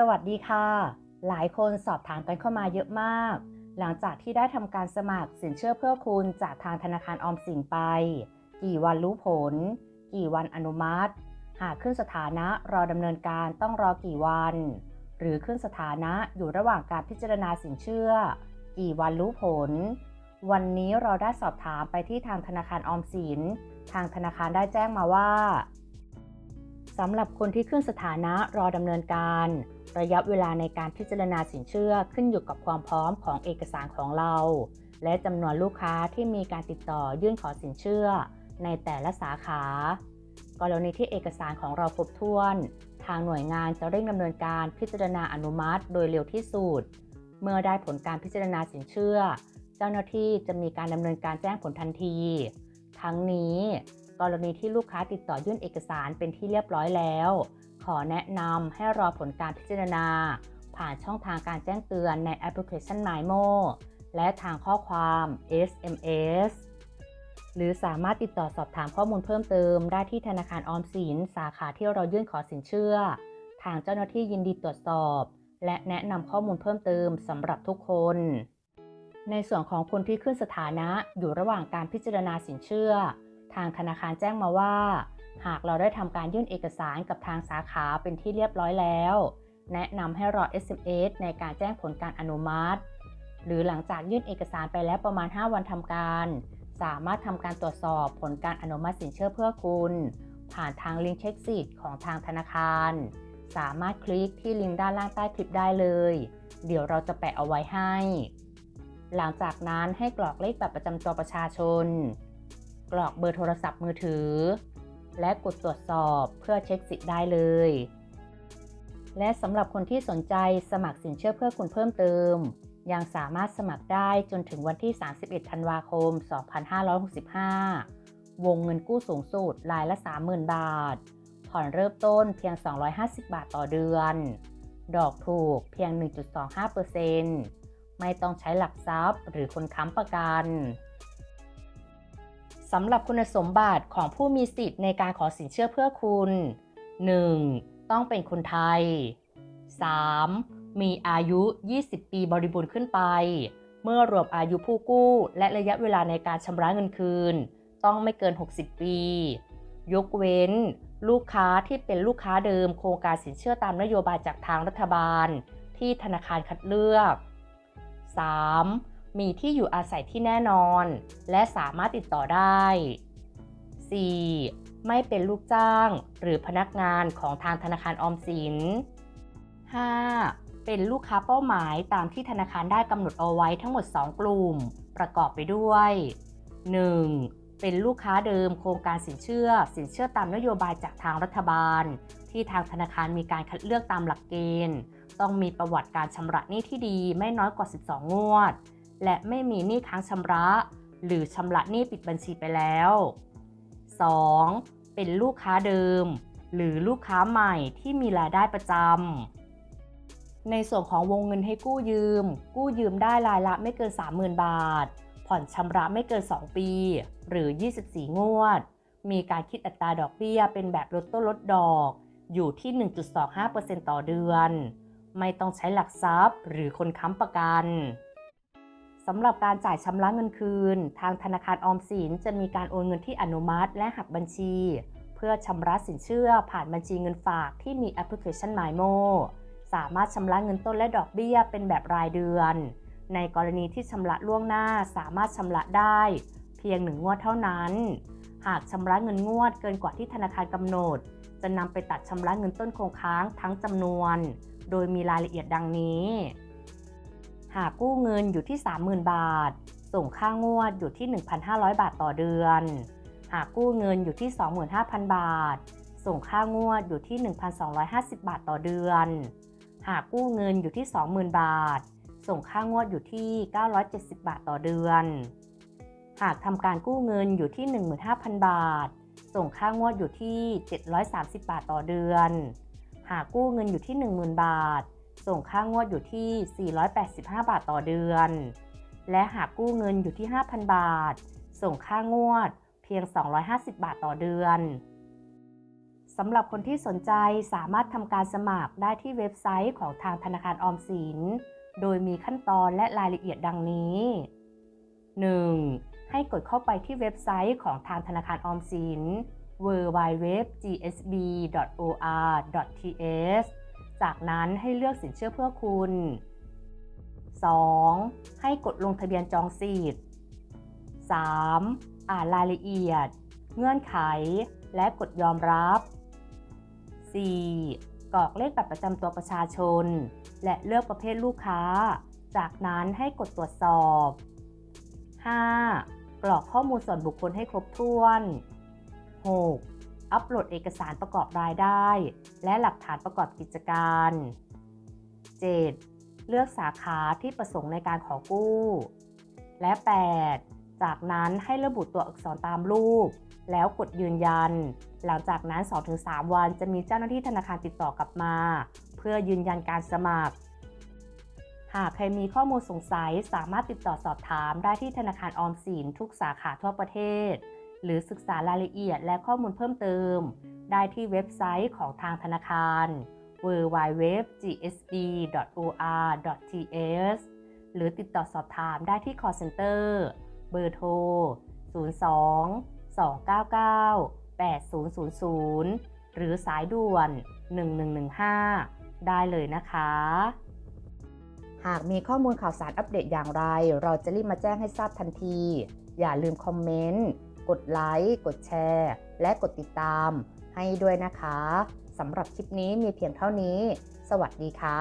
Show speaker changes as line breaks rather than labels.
สวัสดีค่ะ หลายคนสอบถามกันเข้ามาเยอะมาก หลังจากที่ได้ทำการสมัครสินเชื่อเพื่อคุณจากทางธนาคารออมสินไป กี่วันรู้ผล กี่วันอนุมัติ หากขึ้นสถานะรอดำเนินการต้องรอกี่วัน หรือขึ้นสถานะอยู่ระหว่างการพิจารณาสินเชื่อ กี่วันรู้ผล วันนี้เราได้สอบถามไปที่ทางธนาคารออมสิน ทางธนาคารได้แจ้งมาว่าสำหรับคนที่ขึ้นสถานะรอดำเนินการ ระยะเวลาในการพิจารณาสินเชื่อขึ้นอยู่กับความพร้อมของเอกสารของเรา และจำนวนลูกค้าที่มีการติดต่อยื่นขอสินเชื่อ ในแต่ละสาขากรณีที่เอกสารของเราครบถ้วน ทางหน่วยงานจะเร่งดำเนินการพิจารณาอนุมัติ โดยเร็วที่สุด เมื่อได้ผลการพิจารณาสินเชื่อ เจ้าหน้าที่จะมีการดำเนินการแจ้งผลทันที ทั้งนี้ กรณีที่ลูกค้าติดต่อยื่นเอกสารเป็นที่เรียบร้อยแล้ว อแนะนำให้รอผลการพิจารณา ผ่านช่องทางการแจ้งเตือนในแอปพลิเคชัน MyMo และทางข้อความ SMS หรือสามารถติดต่อสอบถามข้อมูลเพิ่มเติม ได้ที่ธนาคารออมสิน สาขาที่เรายื่นขอสินเชื่อ ทางเจ้าหน้าที่ยินดีตรวจสอบ และแนะนำข้อมูลเพิ่มเติมสำหรับทุกคน ในส่วนของคนที่ขึ้นสถานะอยู่ระหว่างการพิจารณาสินเชื่อ ทางธนาคารแจ้งมาว่า หากเราได้ทำการยื่นเอกสารกับทางสาขาเป็นที่เรียบร้อยแล้ว แนะนำให้รอ SMS ในการแจ้งผลการอนุมัติ หรือหลังจากยื่นเอกสารไปแล้วประมาณ 5 วันทำการ สามารถทำการตรวจสอบผลการอนุมัติสินเชื่อเพื่อคุณ ผ่านทางลิงก์เช็คสิทธิ์ของทางธนาคาร สามารถคลิกที่ลิงก์ด้านล่างใต้คลิปได้เลย เดี๋ยวเราจะแปะเอาไว้ให้ หลังจากนั้นให้กรอกเลขบัตรประจำตัวประชาชน กรอกเบอร์โทรศัพท์มือถือ และกดตรวจสอบเพื่อเช็คสิทธิ์ได้เลย และสำหรับคนที่สนใจสมัครสินเชื่อเพื่อคุณเพิ่มเติม ยังสามารถสมัครได้จนถึงวันที่ 31 ธันวาคม 2565 วงเงินกู้สูงสุดรายละ 30,000 บาท ผ่อนเริ่มต้นเพียง 250 บาทต่อเดือน ดอกถูกเพียง 1.25%ไม่ต้องใช้หลักทรัพย์หรือคนค้ำประกัน สำหรับคุณสมบัติของผู้มีสิทธิ์ในการขอสินเชื่อเพื่อคุณ 1. ต้องเป็นคนไทย 3. มีอายุ 20 ปีบริบูรณ์ขึ้นไป เมื่อรวมอายุผู้กู้ และระยะเวลาในการชำระเงินคืน ต้องไม่เกิน 60 ปี ยกเว้น ลูกค้าที่เป็นลูกค้าเดิมโครงการสินเชื่อตามนโยบายจากทางรัฐบาล ที่ธนาคารคัดเลือก 3. มีที่อยู่อาศัยที่แน่นอน และสามารถติดต่อได้ 4. ไม่เป็นลูกจ้าง หรือพนักงานของทางธนาคารออมสิน 5. เป็นลูกค้าเป้าหมายตามที่ธนาคารได้กำหนดเอาไว้ทั้งหมด 2 กลุ่ม ประกอบไปด้วย 1. เป็นลูกค้าเดิมโครงการสินเชื่อ สินเชื่อตามนโยบายจากทางรัฐบาล ที่ทางธนาคารมีการคัดเลือกตามหลักเกณฑ์ ต้องมีประวัติการชำระหนี้ที่ดีไม่น้อยกว่า 12 งวด และไม่มีหนี้ค้างชำระ หรือชำระหนี้ปิดบัญชีไปแล้ว 2. เป็นลูกค้าเดิม หรือลูกค้าใหม่ที่มีรายได้ประจำในส่วนของวงเงินให้กู้ยืม กู้ยืมได้รายละไม่เกิน 30,000 บาท ผ่อนชำระไม่เกิน 2 ปี หรือ 24 งวด มีการคิดอัตราดอกเบี้ยเป็นแบบลดต้นลดดอกอยู่ที่ 1.25%ต่อเดือน ไม่ต้องใช้หลักทรัพย์หรือคนค้ำประกัน สำหรับการจ่ายชำระเงินคืน ทางธนาคารออมสินจะมีการโอนเงินที่อนุมัติและหักบัญชี เพื่อชำระสินเชื่อผ่านบัญชีเงินฝากที่มีแอปพลิเคชัน MyMo สามารถชำระเงินต้นและดอกเบี้ยเป็นแบบรายเดือน ในกรณีที่ชำระล่วงหน้าสามารถชำระได้ เพียงหนึ่งงวดเท่านั้น หากชำระเงินงวดเกินกว่าที่ธนาคารกำหนด จะนำไปตัดชำระเงินต้นคงค้างทั้งจำนวน โดยมีรายละเอียดดังนี้ หากกู้เงินอยู่ที่ 30,000 บาท ส่งค่างวดอยู่ที่ 1,500 บาทต่อเดือน หากกู้เงินอยู่ที่ 25,000 บาท ส่งค่างวดอยู่ที่ 1,250 บาทต่อเดือน หากกู้เงินอยู่ที่ 20,000 บาท ส่งค่างวดอยู่ที่ 970 บาทต่อเดือน หากทำการกู้เงินอยู่ที่ 15,000 บาท ส่งค่างวดอยู่ที่ 730 บาทต่อเดือน หากกู้เงินอยู่ที่ 10,000 บาท ส่งค่างวดอยู่ที่ 485 บาทต่อเดือน และหากกู้เงินอยู่ที่ 5,000 บาท ส่งค่างวดเพียง 250 บาทต่อเดือนสำหรับคนที่สนใจสามารถทำการสมัครได้ที่เว็บไซต์ของทางธนาคารออมสิน โดยมีขั้นตอนและรายละเอียดดังนี้ 1. ให้กดเข้าไปที่เว็บไซต์ของทางธนาคารออมสิน www.gsb.or.th จากนั้นให้เลือกสินเชื่อเพื่อคุณ 2. ให้กดลงทะเบียนจองสิทธิ์ 3. อ่านรายละเอียด เงื่อนไข และกดยอมรับ 4. กรอกเลขบัตรประจำตัวประชาชน และเลือกประเภทลูกค้า จากนั้นให้กดตรวจสอบ 5. กรอกข้อมูลส่วนบุคคลให้ครบถ้วน 6. อัปโหลดเอกสารประกอบรายได้ และหลักฐานประกอบกิจการ 7. เลือกสาขาที่ประสงค์ในการขอกู้ และ 8. จากนั้นให้ระบุตัวอักษรตามรูป แล้วกดยืนยัน หลังจากนั้น 2-3 วันจะมีเจ้าหน้าที่ธนาคารติดต่อกลับมา เพื่อยืนยันการสมัคร หากใครมีข้อมูลสงสัยสามารถติดต่อสอบถามได้ที่ธนาคารออมสินทุกสาขาทั่วประเทศ หรือศึกษารายละเอียดและข้อมูลเพิ่มเติม ได้ที่เว็บไซต์ของทางธนาคาร www.gsb.or.th หรือติดต่อสอบถามได้ที่ call center เบอร์โทร 02 299 8000 หรือสายด่วน 1115 ได้เลยนะคะ หากมีข้อมูลข่าวสารอัปเดตอย่างไร เราจะรีบมาแจ้งให้ทราบทันที อย่าลืมคอมเมนต์ กดไลค์ กดแชร์ และกดติดตามให้ด้วยนะคะสำหรับคลิปนี้มีเพียงเท่านี้ สวัสดีค่ะ